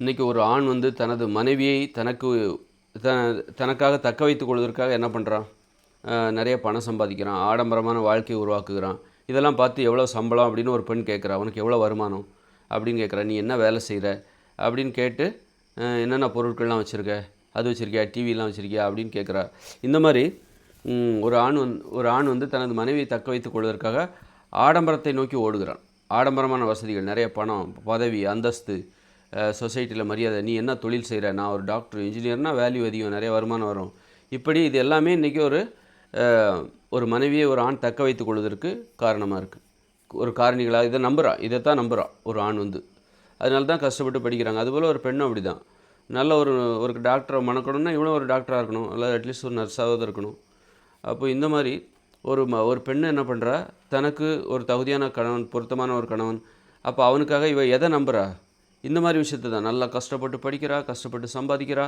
இன்றைக்கி ஒரு ஆண் வந்து தனது மனைவியை தனக்கு த தனக்காக தக்க வைத்துக் கொள்வதற்காக என்ன பண்ணுறான் நிறைய பணம் சம்பாதிக்கிறான் ஆடம்பரமான வாழ்க்கையை உருவாக்குகிறான். இதெல்லாம் பார்த்து எவ்வளோ சம்பளம் அப்படின்னு ஒரு பெண் கேட்குறா அவனுக்கு எவ்வளோ வருமானம்? அப்படின்னு கேட்குறா நீ என்ன வேலை செய்கிற அப்படின்னு கேட்டு என்னென்ன பொருட்கள்லாம் வச்சுருக்க? அது வச்சுருக்கியா? டிவிலாம் வச்சுருக்கியா? அப்படின்னு கேட்குறா. இந்த மாதிரி ஒரு ஆண் வந்து ஒரு ஆண் வந்து தனது மனைவியை தக்க வைத்துக் கொள்வதற்காக ஆடம்பரத்தை நோக்கி ஓடுகிறான். ஆடம்பரமான வசதிகள் நிறைய பணம் பதவி அந்தஸ்து சொசைட்டியில் மரியாதை நீ என்ன தொழில் செய்கிற நான் ஒரு டாக்டர் இன்ஜினியர்னால் வேல்யூ அதிகம் நிறைய வருமானம் வரும். இப்படி இது எல்லாமே இன்றைக்கி ஒரு ஒரு மனைவியை ஒரு ஆண் தக்க வைத்துக் கொள்வதற்கு காரணமாக இருக்குது ஒரு காரணிகளாக இதை நம்புகிறான் தான் நம்புகிறான் ஒரு ஆண் வந்து. அதனால தான் கஷ்டப்பட்டு படிக்கிறாங்க. அதுபோல் ஒரு பெண்ணும் அப்படி தான் நல்ல ஒரு ஒரு டாக்டரை மணக்கணும்னா இவ்வளோ ஒரு டாக்டராக இருக்கணும். அல்லது அட்லீஸ்ட் ஒரு நர்ஸாவது இருக்கணும். அப்போ இந்த மாதிரி ஒரு ம ஒரு பெண் என்ன பண்ணுறா தனக்கு ஒரு தகுதியான கணவன் பொருத்தமான ஒரு கணவன். அப்போ அவனுக்காக இவ எதை நம்புகிறா இந்த மாதிரி விஷயத்தை தான். நல்லா கஷ்டப்பட்டு படிக்கிறா கஷ்டப்பட்டு சம்பாதிக்கிறா.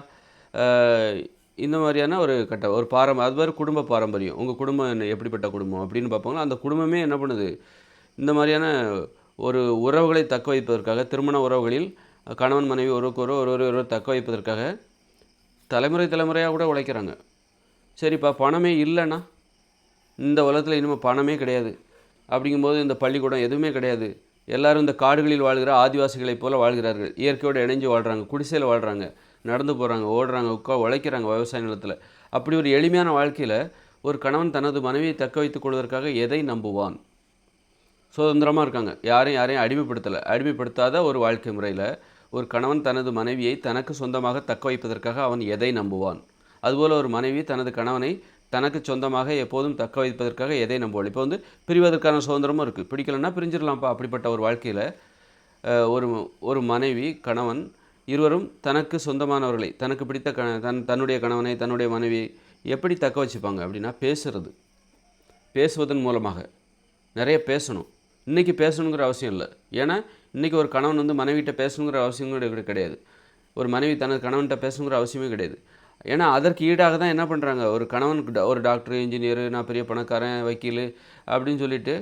இந்த மாதிரியான ஒரு கட்ட ஒரு பாரம் அது மாதிரி குடும்ப பாரம்பரியம். உங்கள் குடும்பம் என்ன எப்படிப்பட்ட குடும்பம் அப்படின்னு பார்ப்பாங்களா அந்த குடும்பமே என்ன பண்ணுது? இந்த மாதிரியான ஒரு உறவுகளை தக்க வைப்பதற்காக திருமண உறவுகளில் கணவன் மனைவி ஒருவருக்கு ஒரு ஒரு ஒருவர் தக்க வைப்பதற்காக தலைமுறை தலைமுறையாக கூட உழைக்கிறாங்க. சரிப்பா பணமே இல்லைன்னா இந்த உலகத்தில் இனிமேல் பணமே கிடையாது. அப்படிங்கும்போது இந்த பள்ளிக்கூடம் எதுவுமே கிடையாது. எல்லாரும் இந்த காடுகளில் வாழ்கிற ஆதிவாசிகளைப் போல வாழ்கிறார்கள். இயற்கையோடு இணைஞ்சு வாழ்கிறாங்க குடிசையில் வாழ்கிறாங்க நடந்து போகிறாங்க ஓடுறாங்க உட்கா உழைக்கிறாங்க விவசாய நிலத்தில். அப்படி ஒரு எளிமையான வாழ்க்கையில் ஒரு கணவன் தனது மனைவியை தக்க வைத்துக் கொள்வதற்காக எதை நம்புவான்? சுதந்திரமாக இருக்காங்க. யாரையும் யாரையும் அடிமைப்படுத்தலை. அடிமைப்படுத்தாத ஒரு வாழ்க்கை முறையில் ஒரு கணவன் தனது மனைவியை தனக்கு சொந்தமாக தக்க வைப்பதற்காக அவன் எதை நம்புவான்? அதுபோல் ஒரு மனைவி தனது கணவனை தனக்கு சொந்தமாக எப்போதும் தக்க வைப்பதற்காக எதை நம்புவாள்? இப்போ வந்து பிரிவதற்கான சுதந்திரமும் இருக்குது பிடிக்கலன்னா பிரிஞ்சிடலாம்ப்பா அப்படிப்பட்ட ஒரு வாழ்க்கையில் ஒரு ஒரு மனைவி கணவன் இருவரும் தனக்கு சொந்தமானவர்களை தனக்கு பிடித்த க தன் தன்னுடைய கணவனை தன்னுடைய மனைவியை எப்படி தக்க வச்சுப்பாங்க அப்படின்னா பேசுறது. பேசுவதன் மூலமாக. நிறைய பேசணும். இன்றைக்கி பேசணுங்கிற அவசியம் இல்லை. ஏன்னா இன்றைக்கி ஒரு கணவன் வந்து மனைவிகிட்ட பேசணுங்கிற அவசியம் கிடையாது. ஒரு மனைவி தனது கணவன்கிட்ட பேசணுங்கிற அவசியமே கிடையாது. ஏன்னா அதற்கு ஈடாக தான் என்ன பண்ணுறாங்க ஒரு கணவனுக்கு ஒரு டாக்டர் இன்ஜினியரு நான் பெரிய பணக்காரன் வக்கீல் அப்படின்னு சொல்லிட்டு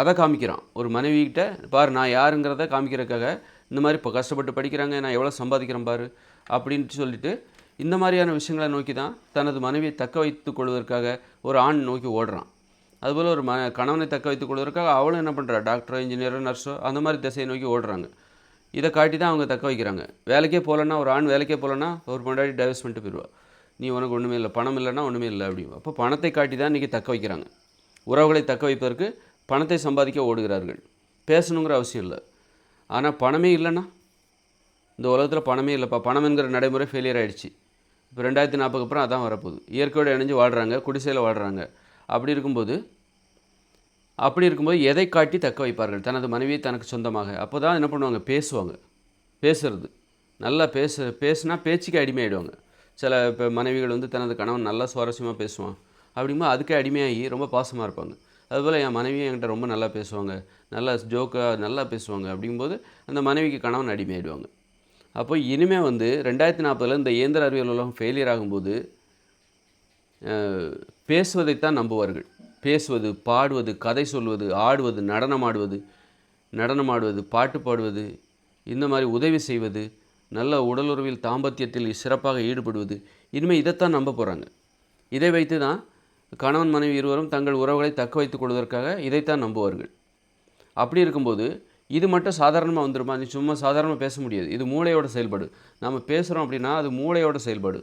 அதை காமிக்கிறான். ஒரு மனைவிகிட்ட பார் நான் யாருங்கிறத காமிக்கிறதுக்காக இந்த மாதிரி இப்போ கஷ்டப்பட்டு படிக்கிறாங்க நான் எவ்வளோ சம்பாதிக்கிறேன் பாரு அப்படின்ட்டு சொல்லிட்டு இந்த மாதிரியான விஷயங்களை நோக்கி தான் தனது மனைவியை தக்க வைத்து கொள்வதற்காக ஒரு ஆண் நோக்கி ஓடுறான். அதுபோல் ஒரு ம கணவனை தக்க வைத்துக் கொள்வதற்காக அவளும் என்ன பண்ணுறா டாக்டரோ இன்ஜினியரோ நர்ஸோ அந்த மாதிரி திசையை நோக்கி ஓடுறாங்க. இதை காட்டி தான் அவங்க தக்க வைக்கிறாங்க. வேலைக்கே போகலன்னா ஒரு ஆண் வேலைக்கே போகலன்னா ஒரு பொண்டாட்டி டைவர்ஸ் பண்ணிட்டு போயிடுவா. நீ உனக்கு ஒன்றுமே இல்லை பணம் இல்லைன்னா ஒன்றுமே இல்லை அப்படி அப்போ பணத்தை காட்டி தான் இன்றைக்கி தக்க வைக்கிறாங்க. உறவுகளை தக்க வைப்பதற்கு பணத்தை சம்பாதிக்க ஓடுகிறார்கள். பேசணுங்கிற அவசியம் இல்லை. ஆனால் பணமே இல்லைன்னா இந்த உலகத்தில் பணமே இல்லைப்பா. பணம் என்கிற நடைமுறை ஃபெயிலியர் ஆகிடுச்சு இப்போ ரெண்டாயிரத்தி நாற்பதுக்கு அப்புறம் அதான் வரப்போகுது. இயற்கையோடு இணைஞ்சு வாழ்கிறாங்க குடிசையில் வாழ்கிறாங்க அப்படி இருக்கும்போது அப்படி இருக்கும்போது எதை காட்டி தக்க வைப்பார்கள்? தனது மனைவியை தனக்கு சொந்தமாக. அப்போ தான் என்ன பண்ணுவாங்க? பேசுவாங்க. பேசுறது. நல்லா பேச பேசுனா பேச்சுக்கு அடிமையாயிடுவாங்க. சில இப்போ மனைவிகள் வந்து தனது கணவன் நல்லா சுவாரஸ்யமாக பேசுவான். அப்படிங்கும்போது அதுக்கே அடிமையாகி ரொம்ப பாசமாக இருப்பாங்க. அதுபோல் என் மனைவியும் என்கிட்ட ரொம்ப நல்லா பேசுவாங்க. நல்லா ஜோக்காக நல்லா பேசுவாங்க. அப்படிங்கும்போது அந்த மனைவிக்கு கணவன் அடிமையாயிடுவாங்க. அப்போ இனிமேல் வந்து ரெண்டாயிரத்தி நாற்பதில் இந்த இயந்திர அறிவியல் உலகம் ஃபெயிலியர் ஆகும்போது பேசுவதைத்தான் நம்புவார்கள். பேசுவது பாடுவது கதை சொல்வது ஆடுவது நடனமாடுவது நடனமாடுவது பாட்டு பாடுவது இந்த மாதிரி உதவி செய்வது நல்ல உடலுறவில் தாம்பத்தியத்தில் சிறப்பாக ஈடுபடுவது இனிமேல் இதைத்தான் நம்ப போகிறாங்க இதை வைத்து தான் கணவன் மனைவி இருவரும் தங்கள் உறவுகளை தக்க வைத்துக் கொள்வதற்காக இதைத்தான் நம்புவார்கள். அப்படி இருக்கும்போது இது மட்டும் சாதாரணமாக வந்துருமா? நீ சும்மா சாதாரணமாக பேச முடியாது. இது மூளையோட செயல்பாடு. நம்ம பேசுகிறோம் அப்படின்னா அது மூளையோட செயல்பாடு.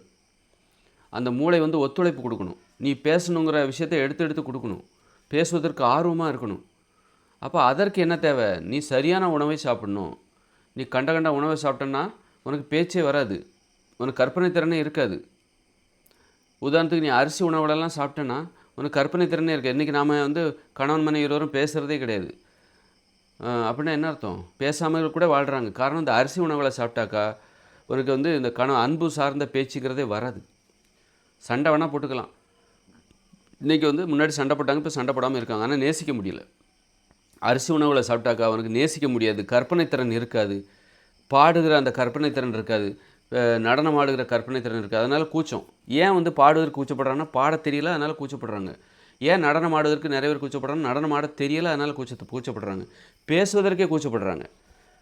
அந்த மூளை வந்து ஒத்துழைப்பு கொடுக்கணும். நீ பேசணுங்கிற விஷயத்தை எடுத்து எடுத்து கொடுக்கணும். பேசுவதற்கு ஆர்வமாக இருக்கணும். அப்போ அதற்கு என்ன தேவை? நீ சரியான உணவை சாப்பிடணும். நீ கண்ட கண்ட உணவை சாப்பிட்டன்னா உனக்கு பேச்சே வராது. உனக்கு கற்பனை திறனே இருக்காது. உதாரணத்துக்கு நீ அரிசி உணவுகளெல்லாம் சாப்பிட்டேன்னா உனக்கு கற்பனை திறனே இருக்குது இன்றைக்கி நாம் வந்து கணவன் மனை இருவரும் பேசுகிறதே கிடையாது. அப்படின்னா என்ன அர்த்தம்? பேசாமல் கூட வாழ்கிறாங்க காரணம் இந்த அரிசி உணவுகளை சாப்பிட்டாக்கா உனக்கு வந்து இந்த கண அன்பு சார்ந்த பேச்சுக்கிறதே வராது. சண்டை வேணால் போட்டுக்கலாம். இன்றைக்கி வந்து முன்னாடி சண்டை போட்டாங்க இப்போ சண்டை போடாமல் இருக்காங்க. ஆனால் நேசிக்க முடியல. அரிசி உணவுகளை சாப்பிட்டாக்கா அவனுக்கு நேசிக்க முடியாது. கற்பனை திறன் இருக்காது. பாடுகிற அந்த கற்பனை திறன் இருக்காது. நடனம் ஆடுகிற கற்பனை திறன் இருக்காது. அதனால் கூச்சம். ஏன் வந்து பாடுவதற்கு கூச்சப்படுறாங்கன்னா பாட தெரியல அதனால் கூச்சப்படுறாங்க. ஏன் நடனம் ஆடுவதற்கு நிறைய பேர் கூச்சப்படுறாங்க? நடனம் ஆட தெரியல அதனால் கூச்சத்தை கூச்சப்படுறாங்க. பேசுவதற்கே கூச்சப்படுறாங்க.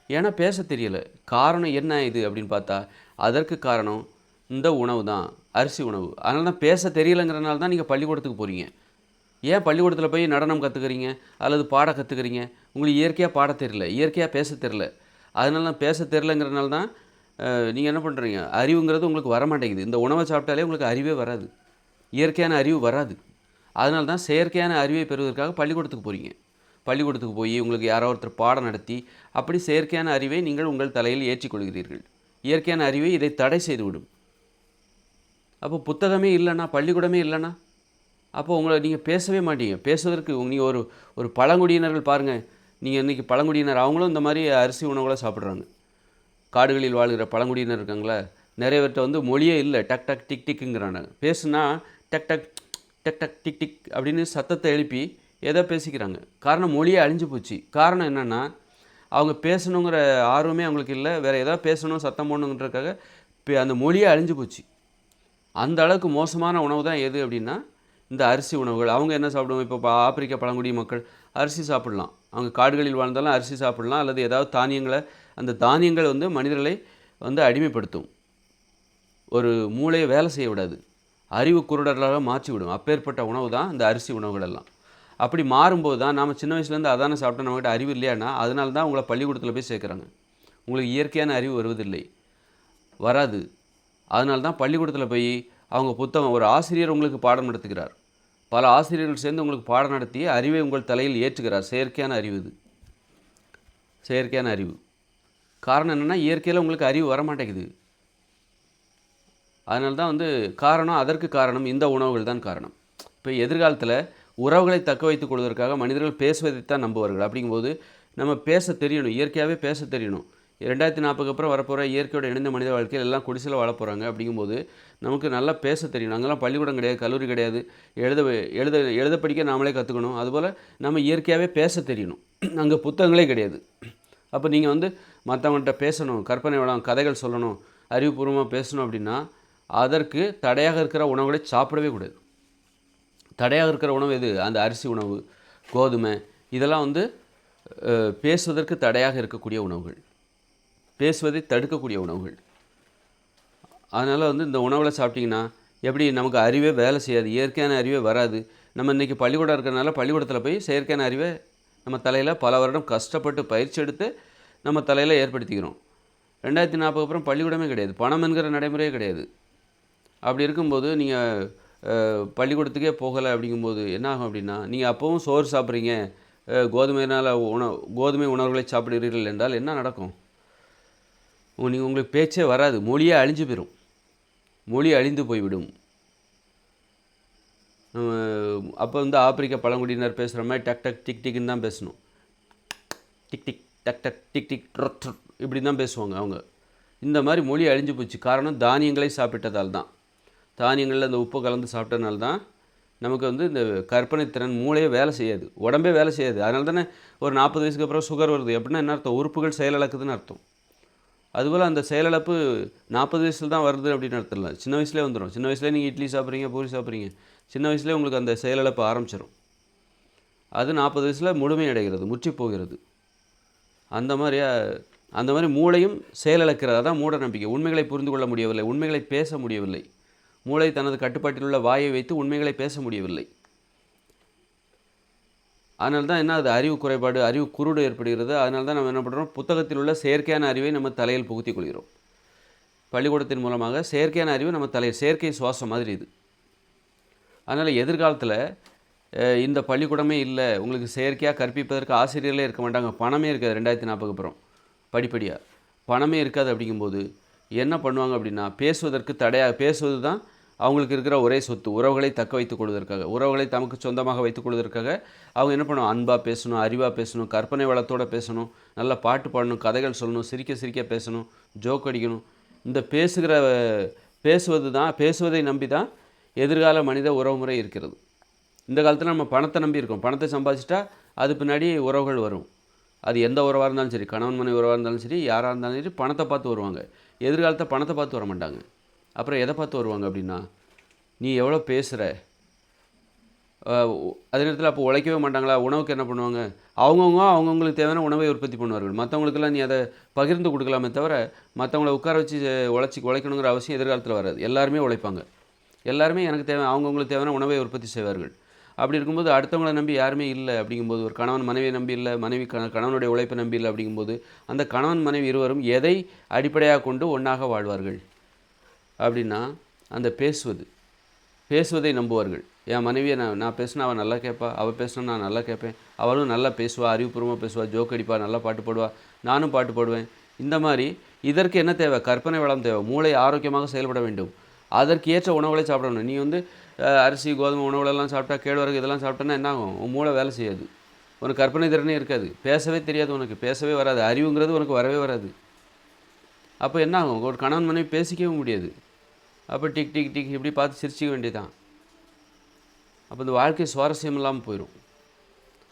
ஏன்னா பேச தெரியல. காரணம் என்ன இது அப்படின்னு பார்த்தா அதற்கு காரணம் இந்த உணவு தான் அரிசி உணவு. அதனால தான் பேச தெரியலங்கிறனால தான் நீங்கள் பள்ளிக்கூடத்துக்கு போகிறீங்க ஏன் பள்ளிக்கூடத்தில் போய் நடனம் கற்றுக்குறீங்க அல்லது பாட கற்றுக்குறீங்க உங்களுக்கு இயற்கையாக பாட தெரியல. இயற்கையாக பேச தெரில அதனால தான் பேச தெரிலங்கிறனால தான் நீங்கள் என்ன பண்ணுறீங்க அறிவுங்கிறது உங்களுக்கு வர மாட்டேங்குது இந்த உணவை சாப்பிட்டாலே உங்களுக்கு அறிவே வராது. இயற்கையான அறிவு வராது. அதனால தான் செயற்கையான அறிவை பெறுவதற்காக பள்ளிக்கூடத்துக்கு போகிறீங்க பள்ளிக்கூடத்துக்கு போய் உங்களுக்கு யாரோ ஒருத்தர் பாடம் நடத்தி அப்படி செயற்கையான அறிவை நீங்கள் உங்கள் தலையில் ஏற்றிக்கொள்கிறீர்கள் இயற்கையான அறிவை இதை தடை செய்துவிடும். அப்போ புத்தகமே இல்லைன்னா பள்ளிக்கூடமே இல்லைன்னா அப்போ உங்களை நீங்கள் பேசவே மாட்டீங்க. பேசுவதற்கு நீங்கள் ஒரு ஒரு பழங்குடியினர்கள் பாருங்கள் நீங்கள் இன்றைக்கி பழங்குடியினர் அவங்களும் இந்த மாதிரி அரிசி உணவுகளை சாப்பிட்றாங்க. காடுகளில் வாழ்கிற பழங்குடியினர் இருக்காங்களே நிறைய பேர்கிட்ட வந்து மொழியே இல்லை. டக் டக் டிக் டிக்குங்கிறாங்க. பேசுனா டக் டக் டக் டக் டிக் டிக் அப்படின்னு சத்தத்தை எழுப்பி ஏதோ பேசிக்கிறாங்க. காரணம் மொழியே அழிஞ்சு போச்சு. காரணம் என்னென்னா அவங்க பேசணுங்கிற ஆர்வமே அவங்களுக்கு இல்லை. வேறு எதாவது பேசணும் சத்தம் போடணுங்கிறதுக்காக இப்போ அந்த மொழியே அழிஞ்சு போச்சு. அந்த அளவுக்கு மோசமான உணவு தான் எது அப்படின்னா இந்த அரிசி உணவுகள். அவங்க என்ன சாப்பிடுவாங்க? இப்போ ஆப்பிரிக்க பழங்குடி மக்கள் அரிசி சாப்பிடலாம். அவங்க காடுகளில் வாழ்ந்தாலும் அரிசி சாப்பிடலாம். அல்லது ஏதாவது தானியங்களை அந்த தானியங்கள் வந்து மனிதர்களை வந்து அடிமைப்படுத்தும். ஒரு மூளையை வேலை செய்ய விடாது. அறிவு குருடர்களாக மாற்றிவிடும் அப்பேற்பட்ட உணவு தான் இந்த அரிசி உணவுகள் எல்லாம். அப்படி மாறும்போது தான் நாம் சின்ன வயசுலேருந்து அதான சாப்பிட்டா நம்மகிட்ட அறிவு இல்லையானா அதனால தான் உங்களை பள்ளிக்கூடத்தில் போய் சேர்க்குறாங்க. உங்களுக்கு இயற்கையான அறிவு வருவதில்லை. வராது. அதனால தான் பள்ளிக்கூடத்தில் போய் அவங்க புத்தகம் ஒரு ஆசிரியர் உங்களுக்கு பாடம் நடத்துகிறார். பல ஆசிரியர்கள் சேர்ந்து உங்களுக்கு பாடம் நடத்தி அறிவை உங்கள் தலையில் ஏற்றுகிறார். செயற்கையான அறிவு இது. செயற்கையான அறிவு. காரணம் என்னென்னா இயற்கையில் உங்களுக்கு அறிவு வர மாட்டேங்குது அதனால தான் வந்து காரணம் அதற்கு காரணம் இந்த உணவுகள் தான் காரணம். இப்போ எதிர்காலத்தில் உறவுகளை தக்க வைத்துக் கொள்வதற்காக மனிதர்கள் பேசுவதைத்தான் நம்புவார்கள். அப்படிங்கும்போது நம்ம பேச தெரியணும். இயற்கையாகவே பேச தெரியணும். ரெண்டாயிரத்தி நாற்பதுக்கு அப்புறம் வரப்போகிற இயற்கையோட இணைந்த மனித வாழ்க்கையில் எல்லாம் குடிசையில் வாழ போகிறாங்க அப்படிங்கும்போது நமக்கு நல்லா பேச தெரியணும் நாங்கள்லாம் பள்ளிக்கூடம் கிடையாது கல்லூரி கிடையாது. எழுத எழுத எழுத படிக்க நாமளே கற்றுக்கணும் அதுபோல் நம்ம இயற்கையாகவே பேச தெரியணும். அங்கே புத்தகங்களே கிடையாது. அப்போ நீங்கள் வந்து மற்றவங்கள்ட்ட பேசணும் கற்பனை வளம் கதைகள் சொல்லணும் அறிவுபூர்வமாக பேசணும் அப்படின்னா அதற்கு தடையாக இருக்கிற உணவுகளை சாப்பிடவே கூடாது. தடையாக இருக்கிற உணவு எது? அந்த அரிசி உணவு கோதுமை இதெல்லாம் வந்து பேசுவதற்கு தடையாக இருக்கக்கூடிய உணவுகள். பேசுவதை தடுக்கக்கூடிய உணவுகள். அதனால் வந்து இந்த உணவில் சாப்பிட்டிங்கன்னா எப்படி நமக்கு அறிவே வேலை செய்யாது இயற்கையான அறிவே வராது. நம்ம இன்றைக்கி பள்ளிக்கூடம் இருக்கிறனால பள்ளிக்கூடத்தில் போய் செயற்கையான அறிவை நம்ம தலையில் பல வருடம் கஷ்டப்பட்டு பயிற்சி எடுத்து நம்ம தலையில் ஏற்படுத்திக்கிறோம். ரெண்டாயிரத்தி நாற்பது அப்புறம் பள்ளிக்கூடமே கிடையாது. பணம் என்கிற நடைமுறையே கிடையாது. அப்படி இருக்கும்போது நீங்கள் பள்ளிக்கூடத்துக்கே போகலை அப்படிங்கும்போது என்ன ஆகும் அப்படின்னா நீங்கள் அப்போவும் சோறு சாப்பிட்றீங்க. கோதுமையினால் உணவு கோதுமை உணவுகளை சாப்பிடுகிறீர்கள் என்றால் என்ன நடக்கும்? நீங்கள் உங்களுக்கு பேச்சே வராது. மொழியே அழிஞ்சு போயிடும் மொழி அழிந்து போய்விடும். அப்போ வந்து ஆப்பிரிக்க பழங்குடியினர் பேசுகிற மாதிரி டக் டக் டிக் டிக்னு தான் பேசணும். டிக் டிக் டக் டக் டிக் டிக் ட்ரொட் இப்படி தான் பேசுவாங்க அவங்க. இந்த மாதிரி மொழி அழிஞ்சு போச்சு. காரணம் தானியங்களை சாப்பிட்டதால் தான். தானியங்களில் அந்த உப்பு கலந்து சாப்பிட்டனால தான் நமக்கு வந்து இந்த கற்பனை திறன் மூளையே வேலை செய்யாது. உடம்பே வேலை செய்யாது. அதனால தானே ஒரு நாற்பது வயசுக்கு அப்புறம் சுகர் வருது. எப்படின்னா என்ன அர்த்தம்? உறுப்புகள் செயலிழக்குதுன்னு அர்த்தம். அதுபோல் அந்த செயலிழப்பு நாற்பது வயசில் தான் வருது அப்படின்னு நடத்தல சின்ன வயசுலேயே வந்துடும் சின்ன வயசுலேயே நீங்கள் இட்லி சாப்பிட்றீங்க பூரி சாப்பிட்றீங்க. சின்ன வயசுலேயே உங்களுக்கு அந்த செயலிழப்பு ஆரம்பிச்சிடும் அது நாற்பது வயசில் முழுமையடைகிறது முற்றி போகிறது. அந்த மாதிரியா அந்த மாதிரி மூளையும் செயலிழக்கிறது அதான் மூட நம்பிக்கை. உண்மைகளை புரிந்து கொள்ள முடியவில்லை உண்மைகளை பேச முடியவில்லை. மூளை தனது கட்டுப்பாட்டில் உள்ள வாயை வைத்து உண்மைகளை பேச முடியவில்லை. அதனால தான் என்ன அது அறிவு குறைபாடு அறிவு குருடு ஏற்படுகிறது. அதனால தான் நம்ம என்ன பண்ணுறோம் புத்தகத்தில் உள்ள செயற்கையான அறிவை நம்ம தலையில் புகுத்திக் கொள்கிறோம். பள்ளிக்கூடத்தின் மூலமாக செயற்கையான அறிவு நம்ம தலையில் செயற்கை சுவாசம் மாதிரி இது. அதனால் எதிர்காலத்தில் இந்த பள்ளிக்கூடமே இல்லை. உங்களுக்கு செயற்கையாக கற்பிப்பதற்கு ஆசிரியர்களே இருக்க மாட்டாங்க. பணமே இருக்காது ரெண்டாயிரத்தி நாற்பது அப்புறம் படிப்படியாக பணமே இருக்காது அப்படிங்கும்போது என்ன பண்ணுவாங்க அப்படின்னா பேசுவதற்கு தடையாக பேசுவது தான் அவங்களுக்கு இருக்கிற ஒரே சொத்து உறவுகளை தக்க வைத்துக் கொள்வதற்காக உறவுகளை தமக்கு சொந்தமாக வைத்துக் கொள்வதற்காக அவங்க என்ன பண்ணுவோம் அன்பாக பேசணும் அறிவாக பேசணும் கற்பனை வளத்தோடு பேசணும் நல்லா பாட்டு பாடணும் கதைகள் சொல்லணும் சிரிக்க சிரிக்க பேசணும் ஜோக் அடிக்கணும். இந்த பேசுகிற பேசுவது தான் பேசுவதை நம்பி தான் எதிர்கால மனித உறவுமுறை இருக்கிறது. இந்த காலத்தில் நம்ம பணத்தை நம்பி இருக்கோம். பணத்தை சம்பாதிச்சிட்டா அது பின்னாடி உறவுகள் வரும். அது எந்த உறவாக இருந்தாலும் சரி கணவன் மனைவி உறவாக இருந்தாலும் சரி யாராக இருந்தாலும் சரி பணத்தை பார்த்து வருவாங்க. எதிர்காலத்தை பணத்தை பார்த்து வர மாட்டாங்க. அப்புறம் எதை பார்த்து வருவாங்க அப்படின்னா நீ எவ்வளோ பேசுகிற அஹ், அதே நேரத்தில் அப்போ உழைக்கவே மாட்டாங்களா? உணவுக்கு என்ன பண்ணுவாங்க? அவங்கவுங்க அவங்கவுங்களுக்கு தேவையான உணவை உற்பத்தி பண்ணுவார்கள். மற்றவங்களுக்கெல்லாம் நீ அதை பகிர்ந்து கொடுக்கலாமே தவிர மற்றவங்கள உட்கார வச்சு உழைச்சி உழைக்கணுங்கிற அவசியம் எதிர்காலத்தில் வராது. எல்லாருமே உழைப்பாங்க. எல்லாருமே எனக்கு தேவை அவங்கவுங்களுக்கு தேவையான உணவை உற்பத்தி செய்வார்கள். அப்படி இருக்கும்போது அடுத்தவங்கள நம்பி யாருமே இல்லை அப்படிங்கும்போது ஒரு கணவன் மனைவியை நம்பி இல்லை மனைவி கண கணவனுடைய உழைப்பை நம்பி இல்லை அப்படிங்கும்போது அந்த கணவன் மனைவி இருவரும் எதை அடிப்படையாக கொண்டு ஒன்றாக வாழ்வார்கள்? அப்படின்னா அந்த பேசுவது. பேசுவதை நம்புவார்கள். என் மனைவியை நான் நான் பேசினா அவள் நல்லா கேட்பா? அவள் பேசினா நான் நல்லா கேட்பேன். அவளும் நல்லா பேசுவா அறிவுபூர்வமாக பேசுவா ஜோக் அடிப்பா நல்லா பாட்டு பாடுவா. நானும் பாட்டு பாடுவேன். இந்த மாதிரி இதற்கு என்ன தேவை? கற்பனை வளம் தேவை. மூளை ஆரோக்கியமாக செயல்பட வேண்டும். அதற்கு ஏற்ற உணவுகளை சாப்பிடணும். நீ வந்து அரிசி கோதுமை உணவுகளெல்லாம் சாப்பிட்டா கேழ்வரகு இதெல்லாம் சாப்பிட்டோன்னா என்ன ஆகும்? உன் மூளை வேலை செய்யாது. உனக்கு கற்பனை திறனே இருக்காது. பேசவே தெரியாது உனக்கு. பேசவே வராது. அறிவுங்கிறது உனக்கு வரவே வராது. அப்போ என்ன ஆகும்? ஒரு கணவன் மனைவி பேசிக்கவும் முடியாது. அப்போ டிக் டிக் டிக் இப்படி பார்த்து சிரிச்சிக்க வேண்டியதான் அப்போ இந்த வாழ்க்கை சுவாரஸ்யம் இல்லாமல் போயிடும்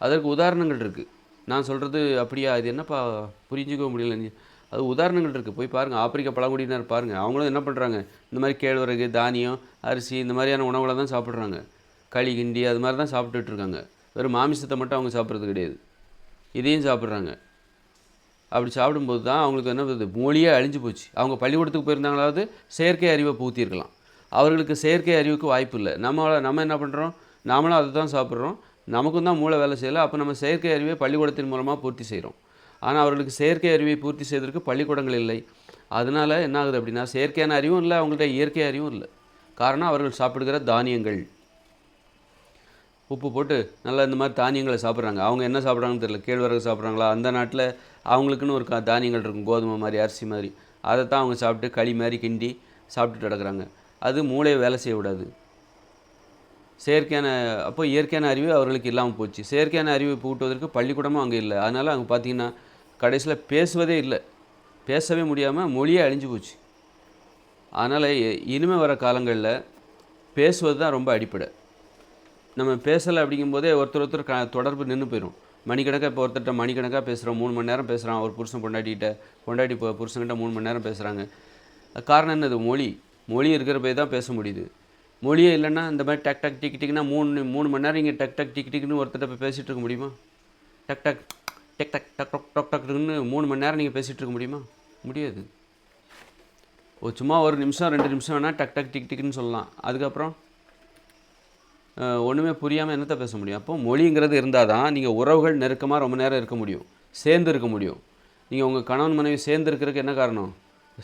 அதற்கு உதாரணங்கள் இருக்குது நான் சொல்கிறது அப்படியா? இது என்னப்பா? புரிஞ்சுக்க முடியல. அது உதாரணங்கள் இருக்குது போய் பாருங்கள் ஆப்பிரிக்க பழங்குடியினர் பாருங்கள் அவங்களும் என்ன பண்ணுறாங்க இந்த மாதிரி கேழ்வரகு தானியம் அரிசி இந்த மாதிரியான உணவுகளை தான் சாப்பிட்றாங்க. களி கிண்டி அது மாதிரி தான் சாப்பிட்டுட்ருக்காங்க வெறும் மாமிசத்தை மட்டும் அவங்க சாப்பிட்றது கிடையாது. இதையும் சாப்பிட்றாங்க. அப்படி சாப்பிடும்போது தான் அவங்களுக்கு என்ன பண்ணுது? மொழியே அழிஞ்சு போச்சு. அவங்க பள்ளிக்கூடத்துக்கு போயிருந்தாங்களாவது செயற்கை அறிவை பூத்திருக்கலாம் அவர்களுக்கு செயற்கை அறிவுக்கு வாய்ப்பு இல்லை. நம்ம நம்ம என்ன பண்ணுறோம் நாமளும் அதை தான் சாப்பிட்றோம். நமக்கும் தான் மூளை வேலை செய்யலை. அப்போ நம்ம செயற்கை அறிவை பள்ளிக்கூடத்தின் மூலமாக பூர்த்தி செய்கிறோம். ஆனால் அவர்களுக்கு செயற்கை அறிவை பூர்த்தி செய்வதற்கு பள்ளிக்கூடங்கள் இல்லை. அதனால் என்ன ஆகுது அப்படின்னா செயற்கையான அறிவும் இல்லை அவங்கள்ட்ட இயற்கை அறிவும் இல்லை. காரணம் அவர்கள் சாப்பிடுகிற தானியங்கள். உப்பு போட்டு நல்லா இந்த மாதிரி தானியங்களை சாப்பிட்றாங்க. அவங்க என்ன சாப்பிட்றாங்கன்னு தெரியல. கேழ்வரகு சாப்பிட்றாங்களா? அந்த நாட்டில் அவங்களுக்குன்னு ஒரு கா- தானியங்கள் இருக்கும். கோதுமை மாதிரி அரிசி மாதிரி. அதை தான் அவங்க சாப்பிட்டு களி மாதிரி கிண்டி சாப்பிட்டுட்டு கிடக்குறாங்க அது மூளையை வேலை செய்யக்கூடாது செயற்கையான அப்போ இயற்கையான அறிவு அவர்களுக்கு இல்லாமல் போச்சு. செயற்கையான அறிவு பூட்டுவதற்கு பள்ளிக்கூடமும் அங்கே இல்லை. அதனால் அங்கே பார்த்தீங்கன்னா கடைசியில் பேசுவதே இல்லை. பேசவே முடியாமல் மொழியே அழிஞ்சு போச்சு. அதனால் இனிமே வர காலங்களில் பேசுவது தான் ரொம்ப அடிப்படை. நம்ம பேசலை அப்படிங்கும்போதே ஒருத்தர் ஒருத்தர் க தொடர்பு நின்று போயிடும் மணிக்கணக்காக இப்போ ஒருத்தர்கிட்ட மணிக்கணக்காக பேசுகிறோம் மூணு மணி நேரம் பேசுகிறான் ஒரு புருஷன் பொண்டாட்டிகிட்ட பொண்டாட்டி இப்போ புருஷன்கிட்ட மூணு மணி நேரம் பேசுகிறாங்க காரணம் என்னது மொழி மொழி இருக்கிற போய் தான் பேச முடியுது மொழியே இல்லைன்னா இந்த மாதிரி டக் டக் டிக் டிக்னா மூணு மூணு மணி நேரம் இங்கே டக் டக் டிக் டிக்னு ஒருத்தர்கிட்ட போய் பேசிகிட்டு இருக்க முடியுமா டக் டக் டக் டக் டக் டக் டக் டக்னு மூணு மணி நேரம் நீங்கள் பேசிகிட்டு இருக்க முடியுமா முடியாது சும்மா ஒரு நிமிஷம் ரெண்டு நிமிஷம் வேணால் டக் டக் டிக் டிக்னு சொல்லலாம் அதுக்கப்புறம் ஒன்றுமே புரியாமல் என்னத்தை பேச முடியும்? அப்போ மொழிங்கிறது இருந்தால் தான் நீங்கள் உறவுகள் நெருக்கமாக ரொம்ப நேரம் இருக்க முடியும். சேர்ந்து இருக்க முடியும். நீங்கள் உங்கள் கணவன் மனைவி சேர்ந்து இருக்கிறதுக்கு என்ன காரணம்?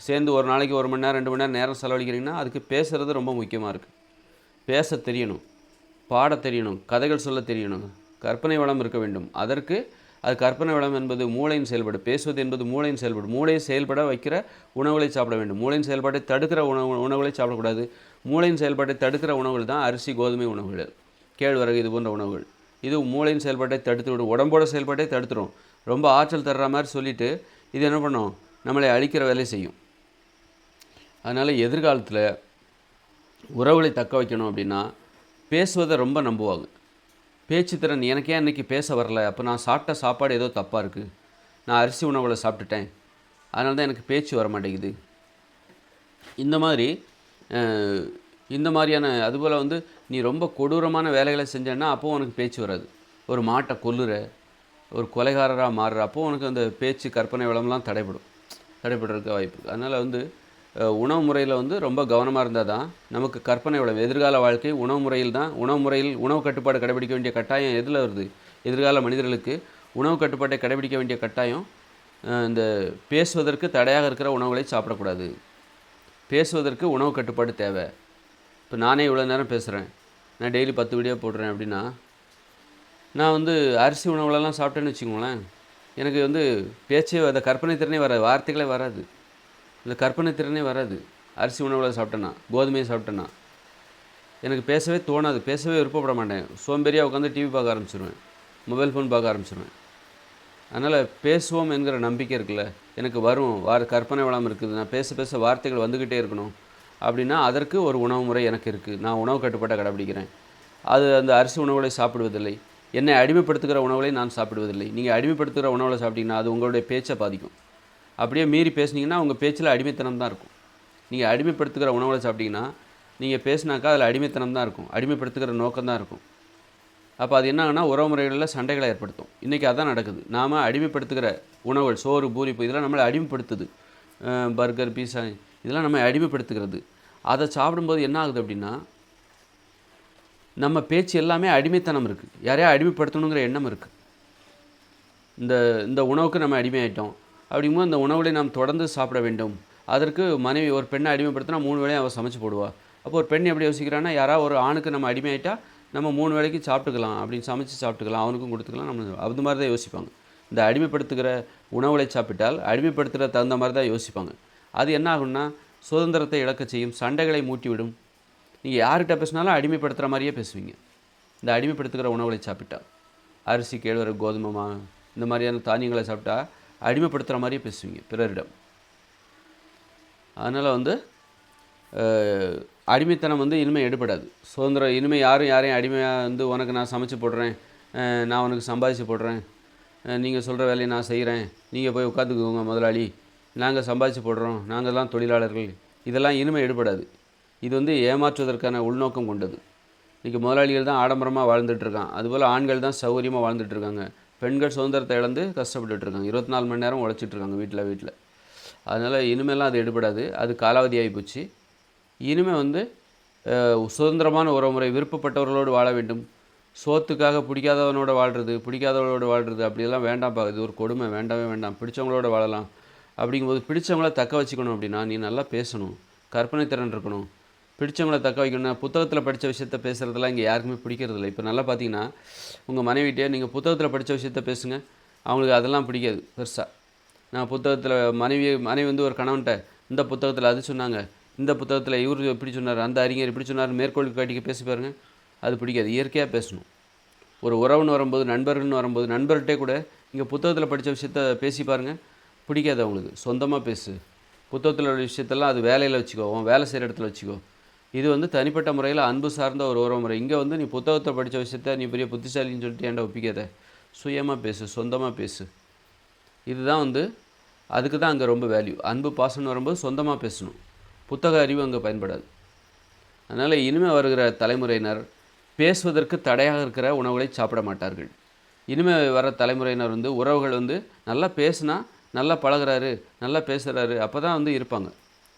சேர்ந்து ஒரு நாளைக்கு ஒரு மணி நேரம் ரெண்டு மணி நேரம் நேரம் செலவழிக்கிறீங்கன்னா அதுக்கு பேசுகிறது ரொம்ப முக்கியமாக இருக்குது பேச தெரியணும். பாட தெரியணும். கதைகள் சொல்ல தெரியணும். கற்பனை வளம் இருக்க வேண்டும். அதற்கு அது கற்பனை வளம் என்பது மூளையின் செயல்பாடு. பேசுவது என்பது மூளையின் செயல்பாடு. மூளையை செயல்பட வைக்கிற உணவுகளை சாப்பிட வேண்டும். மூளையின் செயல்பாட்டை தடுக்கிற உணவு உணவுகளை சாப்பிடக்கூடாது. மூளையின் செயல்பாட்டை தடுக்கிற உணவுகள் தான் அரிசி கோதுமை உணவுகள். கேழ்வரகு இது போன்ற உணவுகள். இது மூளையின் செயல்பாட்டை தடுத்து விடும். உடம்போட செயல்பாட்டை தடுத்துடும் ரொம்ப ஆற்றல் தர்ற மாதிரி சொல்லிட்டு இது என்ன பண்ணும்? நம்மளை அழிக்கிற வேலை செய்யும். அதனால் எதிர்காலத்தில் உறவுகளை தக்க வைக்கணும் அப்படின்னா பேசுவதை ரொம்ப நம்புவாங்க. பேச்சு திறன் எனக்கே அன்றைக்கி பேச வரல. அப்போ நான் சாப்பிட்ட சாப்பாடு ஏதோ தப்பாக இருக்குது நான் அரிசி உணவில் சாப்பிட்டுட்டேன். அதனால தான் எனக்கு பேச்சு வர மாட்டேங்குது. இந்த மாதிரி இந்த மாதிரியான அதுபோல் வந்து நீ ரொம்ப கொடூரமான வேலைகளை செஞ்சேன்னா அப்போது உனக்கு பேச்சு வராது. ஒரு மாட்டை கொல்லுற ஒரு கொலைகாரராக மாறுற அப்போது உனக்கு அந்த பேச்சு கற்பனை வளம்லாம் தடைப்படும் தடைபடுறதுக்கு வாய்ப்பு அதனால் வந்து உணவு முறையில் வந்து ரொம்ப கவனமாக இருந்தால் தான் நமக்கு கற்பனை வளம் எதிர்கால வாழ்க்கை உணவு முறையில் தான். உணவு முறையில் உணவு கட்டுப்பாடு கடைபிடிக்க வேண்டிய கட்டாயம் எதில் வருது? எதிர்கால மனிதர்களுக்கு உணவு கட்டுப்பாட்டை கடைபிடிக்க வேண்டிய கட்டாயம் இந்த பேசுவதற்கு தடையாக இருக்கிற உணவுகளை சாப்பிடக்கூடாது. பேசுவதற்கு உணவு கட்டுப்பாடு தேவை. இப்போ நானே இவ்வளோ நேரம் பேசுகிறேன் நான் டெய்லி பத்து வீடியோ போடுறேன் அப்படின்னா நான் வந்து அரிசி உணவுகளெல்லாம் சாப்பிட்டேன்னு வச்சுக்கோங்களேன். எனக்கு வந்து பேச்சே அந்த கற்பனை திறனே வராது. வார்த்தைகளே வராது. இந்த கற்பனை திறனே வராது. அரிசி உணவில் சாப்பிட்டேன்னா கோதுமையை சாப்பிட்டேன்னா எனக்கு பேசவே தோணாது. பேசவே விருப்பப்பட மாட்டேன். சோம்பேறியாக உட்காந்து டிவி பார்க்க ஆரம்பிச்சிருவேன். மொபைல் ஃபோன் பார்க்க ஆரம்பிச்சிருவேன். அதனால் பேசுவோம் என்கிற நம்பிக்கை இருக்குல்ல? எனக்கு வரும். வார கற்பனை வளம் இருக்குது. நான் பேச பேச வார்த்தைகள் வந்துக்கிட்டே இருக்கணும். அப்படின்னா அதற்கு ஒரு உணவு முறை எனக்கு இருக்குது நான் உணவு கட்டுப்பாட்டை கடைபிடிக்கிறேன். அது அந்த அரிசி உணவுகளை சாப்பிடுவதில்லை. என்னை அடிமைப்படுத்துகிற உணவுகளை நான் சாப்பிடுவதில்லை. நீங்கள் அடிமைப்படுத்துகிற உணவுகளை சாப்பிட்டீங்கன்னா அது உங்களுடைய பேச்சை பாதிக்கும். அப்படியே மீறி பேசுனீங்கன்னா உங்கள் பேச்சில் அடிமைத்தனம் தான் இருக்கும். நீங்கள் அடிமைப்படுத்துகிற உணவுகளை சாப்பிட்டீங்கன்னா நீங்கள் பேசினாக்கா அதில் அடிமைத்தனம் தான் இருக்கும். அடிமைப்படுத்துகிற நோக்கம் தான் இருக்கும். அப்போ அது என்ன ஆகுனா உறவு முறைகளில் சண்டைகளை ஏற்படுத்தும். இன்றைக்கி அதான் நடக்குது. நாம் அடிமைப்படுத்துகிற உணவுகள் சோறு பூரிப்பு இதெல்லாம் நம்மளை அடிமைப்படுத்துது. பர்கர் பீஸா இதெல்லாம் நம்ம அடிமைப்படுத்துகிறது. அதை சாப்பிடும்போது என்ன ஆகுது அப்படின்னா நம்ம பேச்சு எல்லாமே அடிமைத்தனம் இருக்குது யாரையா அடிமைப்படுத்தணுங்கிற எண்ணம் இருக்குது இந்த இந்த உணவுக்கு நம்ம அடிமையாயிட்டோம். அப்படிங்கும்போது அந்த உணவுகளை நாம் தொடர்ந்து சாப்பிட வேண்டும். அதற்கு மனைவி ஒரு பெண்ணை அடிமைப்படுத்தினா மூணு வேளையும் அவள் சமைச்சு போடுவாள் அப்போ ஒரு பெண் எப்படி யோசிக்கிறான்னா யாராவது ஒரு ஆணுக்கு நம்ம அடிமையாயிட்டா நம்ம மூணு வேளைக்கு சாப்பிட்டுக்கலாம் அப்படின்னு சமைச்சு சாப்பிட்டுக்கலாம் அவனுக்கும் கொடுத்துக்கலாம் நம்ம அது மாதிரி தான் யோசிப்பாங்க. இந்த அடிமைப்படுத்துகிற உணவுகளை சாப்பிட்டால் அடிமைப்படுத்துகிற தகுந்த மாதிரி தான் யோசிப்பாங்க. அது என்ன ஆகும்னா சுதந்திரத்தை இழக்க செய்யும் சண்டைகளை மூட்டிவிடும். நீங்கள் யார்கிட்ட பேசினாலும் அடிமைப்படுத்துகிற மாதிரியே பேசுவீங்க. இந்த அடிமைப்படுத்துகிற உணவுகளை சாப்பிட்டா அரிசி கேழ்வரகு கோதுமை மா இந்த மாதிரியான தானியங்களை சாப்பிட்டா அடிமைப்படுத்துகிற மாதிரியே பேசுவீங்க பிறரிடம். அதனால் வந்து அடிமைத்தனம் வந்து இனிமேல் எடுபடாது. சுதந்திரம் இனிமேல் யாரும் யாரையும் அடிமையாக வந்து உனக்கு நான் சமைச்சு போடுறேன் நான் உனக்கு சம்பாதிச்சு போடுறேன் நீங்கள் சொல்கிற வேலையை நான் செய்கிறேன் நீங்கள் போய் உட்காந்துக்குவோங்க முதலாளி நாங்கள் சம்பாதிச்சு போடுறோம் நாங்கள் தான் தொழிலாளர்கள் இதெல்லாம் இனிமேல் எடுபடாது. இது வந்து ஏமாற்றுவதற்கான உள்நோக்கம் கொண்டது. இன்றைக்கி முதலாளிகள் தான் ஆடம்பரமாக வாழ்ந்துட்டு இருக்கான் அதுபோல் ஆண்கள் தான் சௌகரியமாக வாழ்ந்துட்டுருக்காங்க பெண்கள் சுதந்திரத்தை இழந்து கஷ்டப்பட்டுட்டு இருக்காங்க இருபத்தி நாலு மணி நேரம் உழைச்சிட்டு இருக்காங்க வீட்டில் வீட்டில். அதனால் இனிமேலாம் அது எடுபடாது. அது காலாவதியாகி போச்சு. இனிமேல் வந்து சுதந்திரமான உறவுமுறை விருப்பப்பட்டவர்களோடு வாழ வேண்டும். சோத்துக்காக பிடிக்காதவனோட வாழ்கிறது பிடிக்காதவனோட வாழ்கிறது அப்படியெல்லாம் வேண்டாம்ப்பா. இது ஒரு கொடுமை. வேண்டாமே வேண்டாம். பிடிச்சவங்களோட வாழலாம். அப்படிங்கும்போது பிடிச்சவங்கள தக்க வச்சுக்கணும் அப்படின்னா நீ நல்லா பேசணும். கற்பனை திறன் இருக்கணும். பிடிச்சவங்கள தக்க வைக்கணும்னா புத்தகத்தில் படித்த விஷயத்த பேசுகிறதெல்லாம் இங்கே யாருக்குமே பிடிக்கிறதில்ல. இப்போ நல்லா பார்த்தீங்கன்னா உங்கள் மனைவிட்டே நீங்கள் புத்தகத்தில் படித்த விஷயத்த பேசுங்க. அவங்களுக்கு அதெல்லாம் பிடிக்காது பெருசாக நான் புத்தகத்தில் மனைவி மனைவி வந்து ஒரு கணவன்கிட்ட இந்த புத்தகத்தில் அது சொன்னாங்க. இந்த புத்தகத்தில் இவர் இப்படி சொன்னார். அந்த அறிஞர் இப்படி சொன்னார் மேற்கோள் காட்டிக்க பேசி பாருங்க. அது பிடிக்காது. இயற்கையாக பேசணும். ஒரு உறவுன்னு வரும்போது நண்பர்கள்னு வரும்போது நண்பர்கிட்டே கூட இங்கே புத்தகத்தில் படித்த விஷயத்த பேசி பாருங்கள் பிடிக்காது அவங்களுக்கு. சொந்தமாக பேசு. புத்தகத்தில் உள்ள விஷயத்தெல்லாம் அது வேலையில் வச்சுக்கோ. வேலை செய்கிற இடத்துல வச்சுக்கோ. இது வந்து தனிப்பட்ட முறையில் அன்பு சார்ந்த ஒரு உறவு முறை. இங்கே வந்து நீ புத்தகத்தை படித்த விஷயத்த நீ பெரிய புத்திசாலின்னு சொல்லிட்டு ஏன்டா ஒப்பிக்காத? சுயமாக பேசு சொந்தமாக பேசு. இதுதான் வந்து அதுக்கு தான் அங்கே ரொம்ப வேல்யூ அன்பு பாசம்னு வரும்போது சொந்தமாக பேசணும். புத்தக அறிவு அங்கே பயன்படாது. அதனால் இனிமே வருகிற தலைமுறையினர் பேசுவதற்கு தடையாக இருக்கிற உணவுகளை சாப்பிட மாட்டார்கள். இனிமே வர தலைமுறையினர் வந்து உறவுகள் வந்து நல்லா பேசுனா நல்லா பழகுறாரு நல்லா பேசுகிறாரு அப்போ தான் வந்து இருப்பாங்க.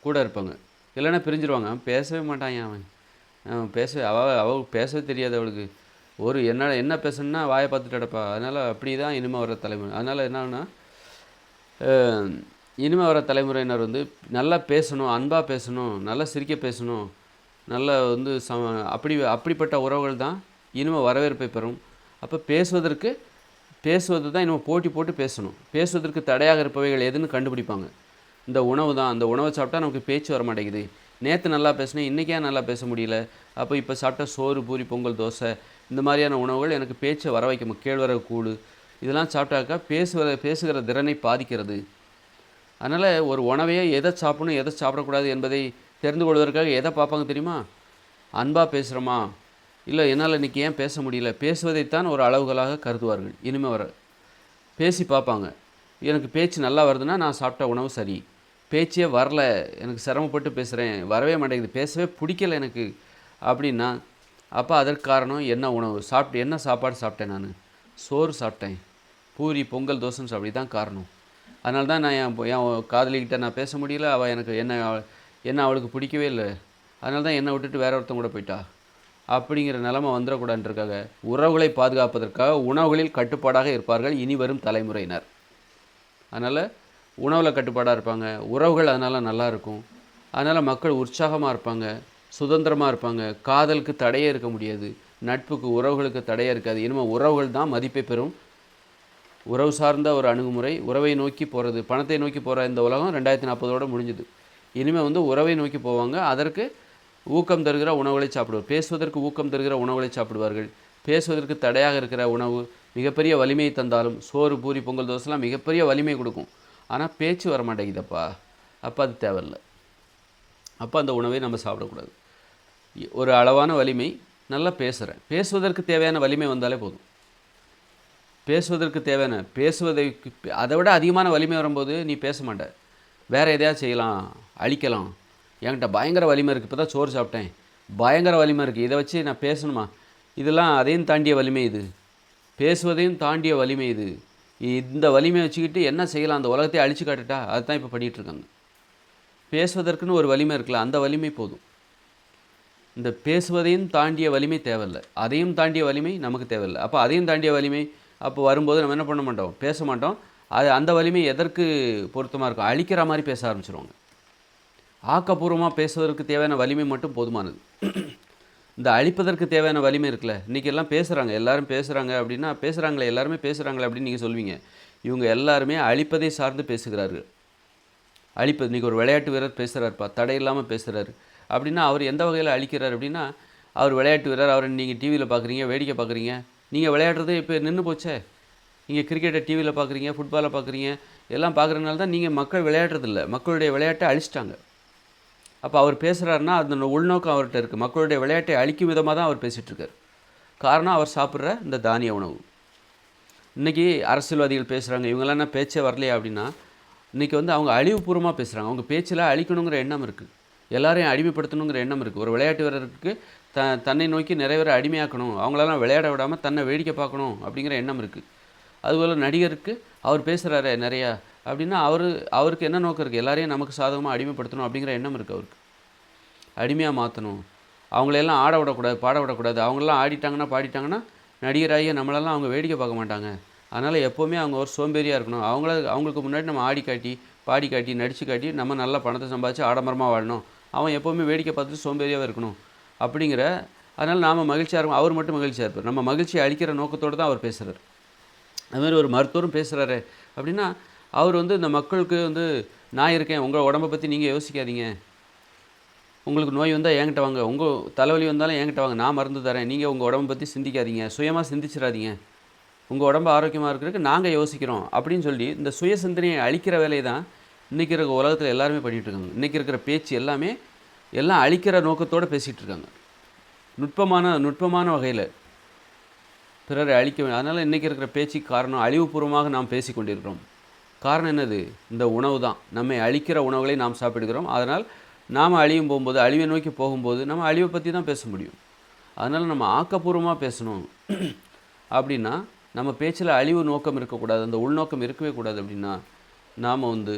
கூட இருப்பாங்க. இல்லைன்னா பிரிஞ்சிருவாங்க. அவன் பேசவே மாட்டான் அவன்? அவன் பேச அவ அவ பேசவே தெரியாது அவளுக்கு. ஒரு என்ன என்ன பேசணும்னா வாயை பார்த்துட்டு கிடப்பா. அதனால் அப்படி தான் இனிமேல் வர தலைமுறை. அதனால் என்னன்னா இனிமேல் வர தலைமுறையினர் வந்து நல்லா பேசணும் அன்பாக பேசணும் நல்லா சிரிக்க பேசணும். நல்லா வந்து ச அப்படி அப்படிப்பட்ட உறவுகள் தான் இனிமேல் வரவேற்பை பெறும். அப்போ பேசுவதற்கு பேசுவது தான் இனிமேல் போட்டி போட்டு பேசணும். பேசுவதற்கு தடையாக இருப்பவைகள் எதுன்னு கண்டுபிடிப்பாங்க. இந்த உணவு தான் அந்த உணவை சாப்பிட்டா நமக்கு பேச்சு வர மாட்டேங்குது. நேற்று நல்லா பேசினேன் இன்றைக்கே நல்லா பேச முடியல? அப்போ இப்போ சாப்பிட்டா சோறு பூரி பொங்கல் தோசை இந்த மாதிரியான உணவுகள் எனக்கு பேச்சை வர வைக்கும். கேழ்வரகு கூழ் இதெல்லாம் சாப்பிட்டாக்கா பேசுவத பேசுகிற திறனை பாதிக்கிறது. அதனால் ஒரு உணவையே எதை சாப்பிடணும் எதை சாப்பிடக்கூடாது என்பதை தெரிந்து கொள்வதற்காக எதை பார்ப்பாங்க தெரியுமா? அன்பாக பேசுகிறோமா இல்லை என்னால் இன்றைக்கி ஏன் பேச முடியல? பேசுவதைத்தான் ஒரு அளவுகளாக கருதுவார்கள். இனிமே வர பேசி பார்ப்பாங்க. எனக்கு பேச்சு நல்லா வருதுன்னா நான் சாப்பிட்ட உணவு சரி. பேச்சே வரல. எனக்கு சிரமப்பட்டு பேசுகிறேன் வரவே மாட்டேங்குது. பேசவே பிடிக்கல எனக்கு. அப்படின்னா அப்போ அதற்கு காரணம் என்ன உணவு? சாப்பிட்டு என்ன சாப்பாடு சாப்பிட்டேன் நான்? சோறு சாப்பிட்டேன் பூரி பொங்கல் தோசைன்னு சாப்பிடி தான் காரணம். அதனால தான் நான் என் என் காதலிக்கிட்ட நான் பேச முடியல. அவள் எனக்கு என்ன என்ன அவளுக்கு பிடிக்கவே இல்லை. அதனால தான் என்னை விட்டுட்டு வேற ஒருத்தன் கூட போயிட்டா. அப்படிங்கிற நிலமை வந்துடக்கூடாதுன்றக்காக உறவுகளை பாதுகாப்பதற்காக உணவுகளில் கட்டுப்பாடாக இருப்பார்கள் இனி வரும் தலைமுறையினர். அதனால் உணவில் கட்டுப்பாடாக இருப்பாங்க. உறவுகள் அதனால் நல்லா இருக்கும். அதனால் மக்கள் உற்சாகமாக இருப்பாங்க. சுதந்திரமாக இருப்பாங்க. காதலுக்கு தடையே இருக்க முடியாது. நட்புக்கு உறவுகளுக்கு தடையே இருக்காது. இனிமேல் உறவுகள் தான் மதிப்பை பெறும். உறவு சார்ந்த ஒரு அணுகுமுறை உறவை நோக்கி போகிறது பணத்தை நோக்கி போகிற இந்த உலகம் ரெண்டாயிரத்தி நாற்பதோடு முடிஞ்சுது. இனிமேல் வந்து உறவை நோக்கி போவாங்க. அதற்கு ஊக்கம் தருகிற உணவுகளை சாப்பிடுவார். பேசுவதற்கு ஊக்கம் தருகிற உணவுகளை சாப்பிடுவார்கள். பேசுவதற்கு தடையாக இருக்கிற உணவு மிகப்பெரிய வலிமையை தந்தாலும் சோறு பூரி பொங்கல் தோசைலாம் மிகப்பெரிய வலிமை கொடுக்கும். ஆனால் பேச்சு வர மாட்டேங்குதப்பா அப்போ அது தேவையில்லை. அப்போ அந்த உணவை நம்ம சாப்பிடக்கூடாது. ஒரு அளவான வலிமை நல்லா பேசுகிறேன் பேசுவதற்கு தேவையான வலிமை வந்தாலே போதும். பேசுவதற்கு தேவையான பேசுவதை அதை விட அதிகமான வலிமை வரும்போது நீ பேச மாட்ட. வேறு எதையாவது செய்யலாம் அழிக்கலாம். என்கிட்ட பயங்கர வலிமை இருக்குது இப்போ தான் சோறு சாப்பிட்டேன். பயங்கர வலிமை இருக்குது இதை வச்சு நான் பேசணுமா? இதெல்லாம் அதையும் தாண்டிய வலிமை இது. பேசுவதையும் தாண்டிய வலிமை இது. இந்த வலிமையை வச்சுக்கிட்டு என்ன செய்யலாம்? அந்த உலகத்தை அழிச்சு காட்டுட்டா அதுதான் இப்போ பண்ணிகிட்டு இருக்காங்க பேசுவதற்குன்னு ஒரு வலிமை இருக்குல்ல அந்த வலிமை போதும். இந்த பேசுவதையும் தாண்டிய வலிமை தேவையில்லை. அதையும் தாண்டிய வலிமை நமக்கு தேவையில்லை. அப்போ அதையும் தாண்டிய வலிமை அப்போ வரும்போது நம்ம என்ன பண்ண மாட்டோம்? பேச மாட்டோம். அது அந்த வலிமை எதற்கு பொருத்தமாக இருக்கும்? அழிக்கிற மாதிரி பேச ஆரம்பிச்சிருவாங்க. ஆக்கப்பூர்வமாக பேசுவதற்கு தேவையான வலிமை மட்டும் போதுமானது. இந்த அழிப்பதற்கு தேவையான வலிமை இருக்குல்ல. இன்றைக்கி எல்லாம் பேசுகிறாங்க எல்லாரும் பேசுகிறாங்க அப்படின்னா பேசுகிறாங்களே எல்லாருமே பேசுகிறாங்களே அப்படின்னு நீங்கள் சொல்வீங்க. இவங்க எல்லாருமே அழிப்பதை சார்ந்து பேசுகிறார்கள். அழிப்பது இன்றைக்கி ஒரு விளையாட்டு வீரர் பேசுகிறாருப்பா தடை இல்லாமல் பேசுகிறாரு அப்படின்னா அவர் எந்த வகையில் அழிக்கிறார் அப்படின்னா அவர் விளையாட்டு வீரர் அவரை நீங்கள் டிவியில் பார்க்குறீங்க வேடிக்கை பார்க்குறீங்க நீங்கள் விளையாடுறது இப்போ நின்று போச்சே. நீங்கள் கிரிக்கெட்டை டிவியில் பார்க்குறீங்க ஃபுட்பாலை பார்க்குறீங்க எல்லாம் பார்க்குறதுனால தான் நீங்கள் மக்கள் விளையாடுறதில்ல. மக்களுடைய விளையாட்டை அழிச்சிட்டாங்க. அப்போ அவர் பேசுகிறாருன்னா அந்த உள்நோக்கம் அவர்கிட்ட இருக்குது மக்களுடைய விளையாட்டை அழிக்கும் விதமாக தான் அவர் பேசிகிட்ருக்கார் காரணம் அவர் சாப்பிட்ற இந்த தானிய உணவு. இன்றைக்கி அரசியல்வாதிகள் பேசுகிறாங்க இவங்களாம் என்ன பேச்சே வரலையா அப்படின்னா இன்றைக்கி வந்து அவங்க அழிவுபூர்வமாக பேசுகிறாங்க அவங்க பேச்சில் அழிக்கணுங்கிற எண்ணம் இருக்குது எல்லாரையும் அடிமைப்படுத்தணுங்கிற எண்ணம் இருக்குது ஒரு விளையாட்டு வீரருக்கு த தன்னை நோக்கி நிறைய பேரை அடிமையாக்கணும். அவங்களெல்லாம் விளையாட விடாமல் தன்னை வேடிக்கை பார்க்கணும் அப்படிங்கிற எண்ணம் இருக்குது அதுபோல் நடிகருக்கு அவர் பேசுகிறாரு நிறையா அப்படின்னா அவர் அவருக்கு என்ன நோக்கம் இருக்குது எல்லாரையும் நமக்கு சாதகமாக அடிமைப்படுத்தணும் அப்படிங்கிற எண்ணம் இருக்குது அவருக்கு. அடிமையாக மாற்றணும் அவங்களையெல்லாம் ஆட விடக்கூடாது பாட விடக்கூடாது. அவங்களாம் ஆடிட்டாங்கன்னா பாடிட்டாங்கன்னா நடிகராகிய நம்மளெல்லாம் அவங்க வேடிக்கை பார்க்க மாட்டாங்க. அதனால் எப்போவுமே அவங்க ஒரு சோம்பேறியாக இருக்கணும். அவங்கள அவங்களுக்கு முன்னாடி நம்ம ஆடி காட்டி பாடி காட்டி நடித்து காட்டி நம்ம நல்லா பணத்தை சம்பாதிச்சு ஆடம்பரமாக வாழணும். அவன் எப்போவுமே வேடிக்கை பார்த்துட்டு சோம்பேறியாக இருக்கணும். அப்படிங்கிற அதனால் நாம் மகிழ்ச்சியாக இருக்கும் அவர் மட்டும் மகிழ்ச்சியாக இருப்பார். நம்ம மகிழ்ச்சியை அழிக்கிற நோக்கத்தோடு தான் அவர் பேசுகிறார் அதுமாதிரி ஒரு மருத்துவரும் பேசுகிறாரு அப்படின்னா அவர் வந்து இந்த மக்களுக்கு வந்து நான் இருக்கேன். உங்கள் உடம்பை பற்றி நீங்கள் யோசிக்காதீங்க. உங்களுக்கு நோய் வந்தால் என்கிட்ட வாங்க. உங்கள் தலைவலி வந்தாலும் என்கிட்ட வாங்க. நான் மருந்து தரேன். நீங்கள் உங்கள் உடம்பை பற்றி சிந்திக்காதீங்க. சுயமாக சிந்திச்சிடாதீங்க. உங்கள் உடம்பு ஆரோக்கியமாக இருக்கிறதுக்கு நாங்கள் யோசிக்கிறோம். அப்படின்னு சொல்லி இந்த சுய சிந்தனையை அழிக்கிற வேலையை தான் இன்றைக்கி இருக்கிற உலகத்தில் எல்லாருமே பண்ணிகிட்டு இருக்காங்க. இன்றைக்கி இருக்கிற பேச்சு எல்லாமே எல்லாம் அழிக்கிற நோக்கத்தோடு பேசிகிட்டு இருக்காங்க. நுட்பமான நுட்பமான வகையில் பிறரை அழிக்க அதனால் இன்றைக்கி இருக்கிற பேச்சு காரணம் அழிவுபூர்வமாக நாம் பேசி கொண்டிருக்கிறோம் காரணம் என்னது? இந்த உணவு தான். நம்மை அழிக்கிற உணவுகளை நாம் சாப்பிடுகிறோம். அதனால் நாம் அழியும் போகும்போது அழிவை நோக்கி போகும்போது நம்ம அழிவை பற்றி தான் பேச முடியும். அதனால் நம்ம ஆக்கப்பூர்வமாக பேசணும். அப்படின்னா நம்ம பேச்சில் அழிவு நோக்கம் இருக்கக்கூடாது அந்த உள்நோக்கம் இருக்கவே கூடாது அப்படின்னா நாம் வந்து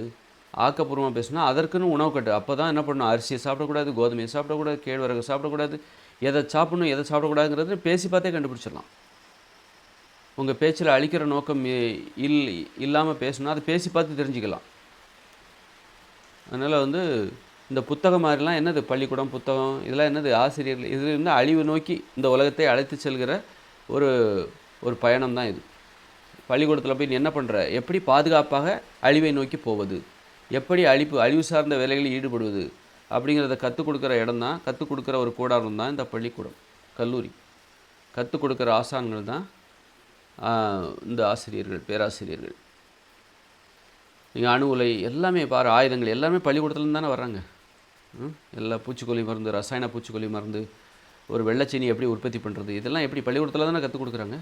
ஆக்கப்பூர்வமாக பேசணும் அதற்குன்னு உணவு கட்டு. அப்போ தான் என்ன பண்ணணும்? அரிசியை சாப்பிடக்கூடாது கோதுமையை சாப்பிடக்கூடாது கேழ்வரகு சாப்பிடக்கூடாது. எதை சாப்பிடணும் எதை சாப்பிடக்கூடாதுங்கிறது பேசி பார்த்தே கண்டுபிடிச்சிடலாம். உங்கள் பேச்சில் அழிக்கிற நோக்கம் இல் இல்லாமல் பேசணும் அதை பேசி பார்த்து தெரிஞ்சுக்கலாம். அதனால் வந்து இந்த புத்தகம் மாதிரிலாம் என்னது பள்ளிக்கூடம் புத்தகம் இதெல்லாம் என்னது ஆசிரியர்கள் இது வந்து அழிவு நோக்கி இந்த உலகத்தை அழைத்து செல்கிற ஒரு ஒரு பயணம் தான் இது. பள்ளிக்கூடத்தில் போய் நீ என்ன பண்ணுற எப்படி பாதுகாப்பாக அழிவை நோக்கி போவது? எப்படி அழிப்பு அழிவு சார்ந்த வேலைகளில் ஈடுபடுவது? அப்படிங்கிறத கற்றுக் கொடுக்குற இடம் தான் கற்றுக் கொடுக்குற ஒரு கூடாரம் தான் இந்த பள்ளிக்கூடம் கல்லூரி. கற்றுக் கொடுக்குற ஆசான்கள் தான் இந்த ஆசிரியர்கள் பேராசிரியர்கள். நீங்கள் அணு உலை எல்லாமே பாரு ஆயுதங்கள் எல்லாமே பள்ளிக்கூடத்துலேருந்து தானே வர்றாங்க. எல்லா பூச்சிக்கொல்லி மருந்து ரசாயன பூச்சிக்கொல்லி மருந்து ஒரு வெள்ளச்சீனி எப்படி உற்பத்தி பண்ணுறது இதெல்லாம் எப்படி பள்ளிக்கூடத்தில் தானே கற்றுக் கொடுக்குறாங்க?